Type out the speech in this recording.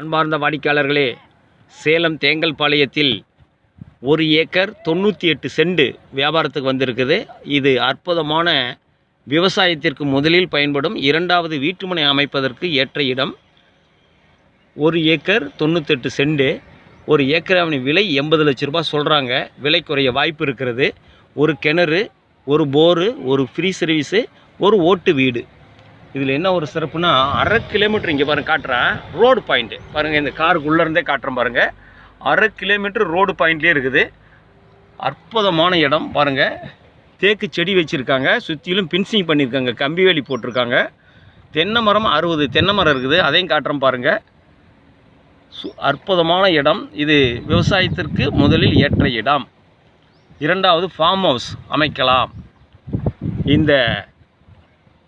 அன்பார்ந்த வாடிக்கையாளர்களே சேலம் தேங்கல்பாளையத்தில் ஒரு ஏக்கர் தொண்ணூற்றி எட்டு செண்டு வியாபாரத்துக்கு வந்திருக்குது. இது அற்புதமான விவசாயத்திற்கு முதலில் பயன்படும் இரண்டாவது வீட்டுமனை அமைப்பதற்கு ஏற்ற இடம். ஒரு ஏக்கர் தொண்ணூத்தெட்டு செண்டு ஒரு ஏக்கராவின் விலை எண்பது லட்ச ரூபா சொல்கிறாங்க விலை குறைய வாய்ப்பு இருக்கிறது. ஒரு கிணறு ஒரு போரு ஒரு ஃப்ரீ சர்வீஸு ஒரு ஓட்டு வீடு. இதில் என்ன ஒரு சிறப்புனா அரை கிலோமீட்டர் இங்கே பாருங்கள் காட்டுறேன் ரோடு பாயிண்ட்டு பாருங்கள் இந்த காருக்குள்ளே இருந்தே காட்டுறேன் பாருங்கள் அரை கிலோமீட்டர் ரோடு பாயிண்ட்லேயே இருக்குது. அற்புதமான இடம் பாருங்கள் தேக்கு செடி வச்சுருக்காங்க சுற்றிலும் பின்சிங் பண்ணியிருக்காங்க கம்பி வேலி போட்டிருக்காங்க. தென்னை மரம் அறுபது தென்னை மரம் இருக்குது அதையும் காட்டுறேன் பாருங்கள் சு அற்புதமான இடம். இது விவசாயத்திற்கு முதலில் ஏற்ற இடம். இரண்டாவது ஃபார்ம் ஹவுஸ் அமைக்கலாம். இந்த